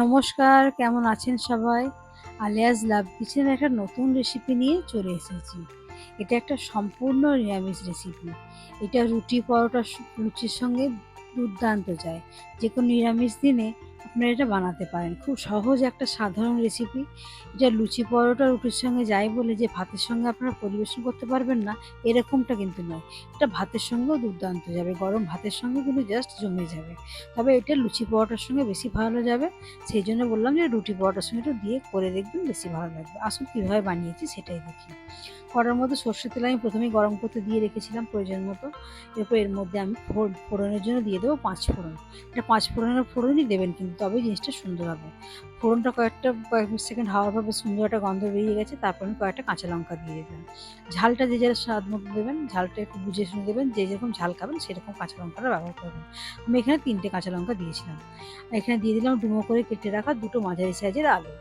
নমস্কার, কেমন আছেন সবাই? আলিয়াজ লাভ কিচেনের একটা নতুন রেসিপি নিয়ে চলে এসেছি। এটা একটা সম্পূর্ণ নিরামিষ রেসিপি এটা রুটি পরোটা লুচির সঙ্গে দুর্দান্ত যায়। যে কোনো নিরামিষ দিনে আপনারা এটা বানাতে পারেন। খুব সহজ একটা সাধারণ রেসিপি এটা লুচি পরোটা রুটির সঙ্গে যায় বলে যে ভাতের সঙ্গে আপনারা পরিবেশন করতে পারবেন না, এরকমটা কিন্তু নয়। এটা ভাতের সঙ্গেও দুর্দান্ত যাবে, গরম ভাতের সঙ্গে কিন্তু জাস্ট জমে যাবে। তবে এটা লুচি পরোটার সঙ্গে বেশি ভালো যাবে সেই জন্য বললাম যে রুটি পরোটার সঙ্গে একটু দিয়ে করে দেখবেন বেশি ভালো লাগবে। আসুন কীভাবে বানিয়েছি সেটাই দেখি। কড়ার মধ্যে সর্ষের তেল আমি প্রথমেই গরম করতে দিয়ে রেখেছিলাম প্রয়োজন মতো, এরপর এর মধ্যে আমি ফোড়- ফোড়নের জন্য দিয়ে দেবো পাঁচ ফোড়ন। এটা পাঁচ ফোড়নের ফোড়নই দেবেন কিন্তু তবেই জিনিসটা সুন্দর হবে। ফোড়নটা কয়েকটা, কয়েক সেকেন্ড হাওয়ার পর সুন্দর একটা গন্ধ বেরিয়ে গেছে, তারপর আমি কয়েকটা কাঁচা লঙ্কা দিয়ে দেবেন ঝালটা যে যার স্বাদ মতো দেবেন, ঝালটা একটু বুঝে শুনে দেবেন, যে যেরকম ঝাল খাবেন, সেরকম কাঁচা লঙ্কাটা ব্যবহার করবেন। আমি এখানে তিনটে কাঁচা লঙ্কা দিয়েছিলাম। এখানে দিয়ে দিলাম ডুমো করে কেটে রাখা দুটো মাঝারি সাইজের আলু।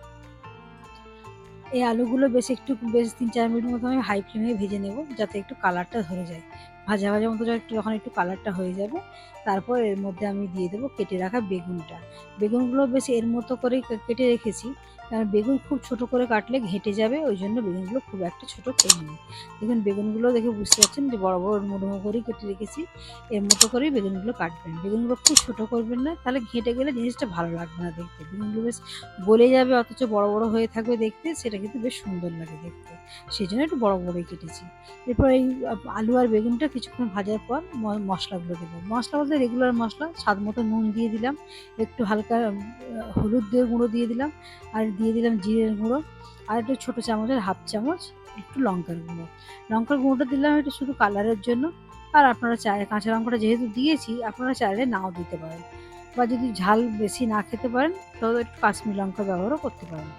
এই আলুগুলো বেশ একটু, বেশ তিন চার মিনিট মতো আমি হাই ফ্লেমে ভেজে নেব, যাতে একটু কালারটা ধরে যায়। ভাজা ভাজা মতো একটু, যখন একটু কালারটা হয়ে যাবে, তারপর এর মধ্যে আমি দিয়ে দেবো কেটে রাখা বেগুনটা। বেগুনগুলো বেশ এর মতো করেই কেটে রেখেছি। কারণ বেগুন খুব ছোট করে কাটলে ঘেঁটে যাবে, ওই জন্য বেগুনগুলো খুব একটা ছোট করিনি দেখুন, বেগুনগুলো দেখে বুঝতে পারছেন যে বড় বড় মুড়ো করেই কেটে রেখেছি, এর মতো করেই বেগুনগুলো কাটবেন। বেগুনগুলো খুব ছোট করবেন না, তাহলে ঘেঁটে গেলে জিনিসটা ভালো লাগবে না দেখতে। বেগুনগুলো বেশ গলে যাবে, অথচ বড় বড় হয়ে থাকবে দেখতে, সেটা কিন্তু বেশ সুন্দর লাগে দেখতে। সেই জন্য একটু বড় বড়ই কেটেছি। এরপর এই আলু আর বেগুনটা কিছুক্ষণ ভাজার পর মশলাগুলো দেবো। মশলা বলতে রেগুলার মশলা, স্বাদ মতো নুন দিয়ে দিলাম, একটু হালকা হলুদ দিয়ে গুঁড়ো দিয়ে দিলাম, আর দিয়ে দিলাম জিরের গুঁড়ো আর একটু ছোটো চামচের হাফ চামচ একটু লঙ্কার গুঁড়ো। লঙ্কার গুঁড়োটা দিলাম একটু শুধু কালারের জন্য। আর আপনারা চাইলে কাঁচা লঙ্কাটা যেহেতু দিয়েছি, আপনারা চাইলে নাও দিতে পারেন। বা যদি ঝাল বেশি না খেতে পারেন তবে একটু কাশ্মীর লঙ্কা ব্যবহারও করতে পারেন।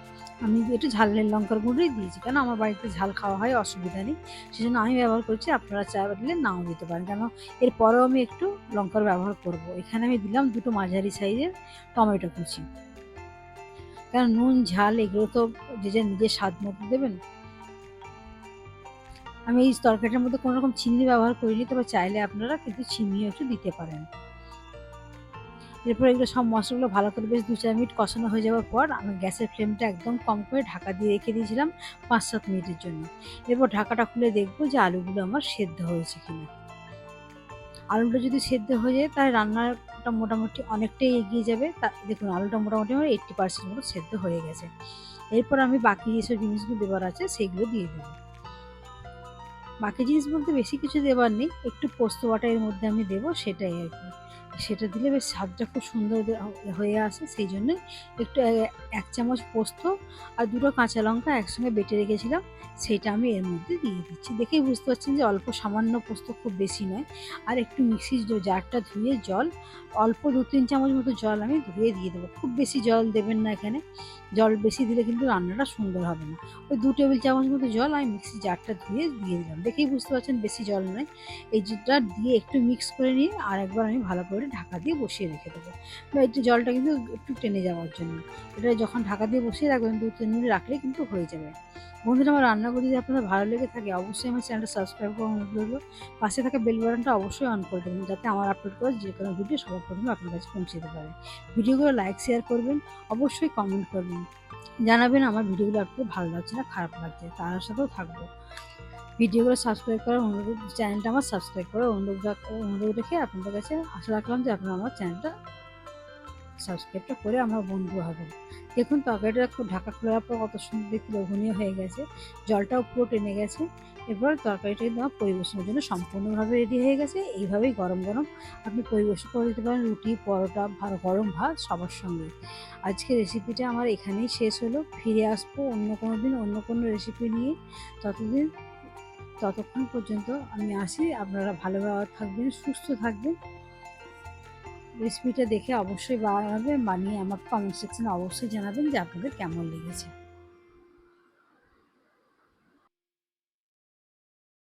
আমি একটু ঝালের লঙ্কার গুঁড়োই দিয়েছি, কেন আমার বাড়িতে ঝাল খাওয়া হয়, অসুবিধা নেই। সেজন্য আমি ব্যবহার করছি, আপনারা চাইলে নাও দিতে পারেন। কেন এরপরেও আমি একটু লঙ্কার ব্যবহার করব। এখানে আমি দিলাম দুটো মাঝারি সাইজের টমেটো কুচি। কারণ নুন, ঝাল, এগুলো তো যে যার নিজের স্বাদ মতো দেবেন। আমি এই তরকারিটার মধ্যে কোনো রকম চিনি ব্যবহার করিনি, তবে চাইলে আপনারা কিন্তু চিনিও একটু দিতে পারেন। এরপর এগুলো সব মশলাগুলো ভালো করে বেশ দু চার মিনিট কষানো হয়ে যাওয়ার পর আমি গ্যাসের ফ্লেমটা একদম কম করে ঢাকা দিয়ে রেখে দিয়েছিলাম পাঁচ সাত মিনিটের জন্য। এরপর ঢাকাটা খুলে দেখব যে আলুগুলো আমার সেদ্ধ হয়েছে কিনা। আলুটা যদি সেদ্ধ হয়ে যায়, তাহলে রান্নাটা মোটামুটি অনেকটাই এগিয়ে যাবে। তা, দেখুন, আলুটা মোটামুটি আমার এইট্টি পার্সেন্ট মতো সেদ্ধ হয়ে গেছে। এরপর আমি বাকি যেসব জিনিসগুলো দেওয়ার আছে, সেগুলো দিয়ে দেবো। বাকি জিনিস বলতে বেশি কিছু দেওয়ার নেই, একটু পোস্ত বাটা এর মধ্যে আমি দেবো, সেটাই আর কি। সেটা দিলে বেশ স্বাদটা খুব সুন্দর হয়ে আসে, সেই জন্য একটু এক চামচ পোস্ত আর দুটো কাঁচা লঙ্কা একসঙ্গে বেটে রেখেছিলাম, সেটা আমি এর মধ্যে দিয়ে দিচ্ছি। দেখেই বুঝতে পারছেন যে অল্প সামান্য পোস্ত খুব বেশি নয়। আর একটু মিক্সির জারটা ধুয়ে জল, অল্প দু, তিন চামচ মতো জল আমি ধুয়ে দিয়ে দেবো। খুব বেশি জল দেবেন না এখানে, জল বেশি দিলে কিন্তু রান্নাটা সুন্দর হবে না। ওই দু টেবিল চামচ মতো জল আমি মিক্সি জারটা ধুয়ে দিয়ে দিলাম। দেখেই বুঝতে পারছেন বেশি জল নয়। এই জলটা দিয়ে একটু মিক্স করে নিয়ে আর একবার আমি ভালো করে ঢাকা দিয়ে বসিয়ে রেখে দেবো। বা একটু জলটা কিন্তু একটু টেনে যাওয়ার জন্য। এটা যখন ঢাকা দিয়ে বসিয়ে রাখবেন, দু, তিন মিনিট রাখলে কিন্তু হয়ে যাবে। বন্ধুরা, আমার রান্নাগুলো যদি আপনাদের ভালো লেগে থাকে, অবশ্যই আমার চ্যানেলটা সাবস্ক্রাইব করে অনুরোধ রইল। পাশে থাকা বেল বাটনটা অবশ্যই অন করে দেবেন, যাতে আমার আপলোড করা যে কোনো ভিডিও সবার প্রথমে আপনার কাছে পৌঁছে যেতে পারে। ভিডিওগুলো লাইক শেয়ার করবেন, অবশ্যই কমেন্ট করবেন। জানাবেন আমার ভিডিওগুলো আপনাদের ভালো লাগছে না, খারাপ লাগছে, তার সাথেও থাকব। ভিডিওগুলো সাবস্ক্রাইব করার অনুরোধ চ্যানেলটা আমার সাবস্ক্রাইব করার অনুরোধ অনুরোধ রেখে আপনাদের কাছে আশা রাখলাম যে আপনারা আমার চ্যানেলটা সাবস্ক্রাইবটা করে আমার বন্ধু হবেন। দেখুন, তরকারিটা খুব ঢাকা খোলার পর কত সুন্দর দেখতে লোভনীয় হয়ে গেছে। জলটাও পুরো টেনে গেছে। এরপর তরকারিটা কিন্তু আমার পরিবেশনের জন্য সম্পূর্ণভাবে রেডি হয়ে গেছে। এইভাবেই গরম গরম আপনি পরিবেশন করে দিতে পারেন। রুটি, পরোটা গরম ভাত সবার সঙ্গে। আজকে রেসিপিটা আমার এখানেই শেষ হলো। ফিরে আসব অন্য কোনো দিন, অন্য কোনো রেসিপি নিয়ে। ততদিন ততক্ষণ পর্যন্ত আমি আসি। আপনারা ভালোভাবে থাকবেন, সুস্থ থাকবেন। রেসিপিটা দেখে অবশ্যই বানাবেন, বানিয়ে আমার কমেন্ট সেকশনে অবশ্যই জানাবেন যে আপনাদের কেমন লেগেছে।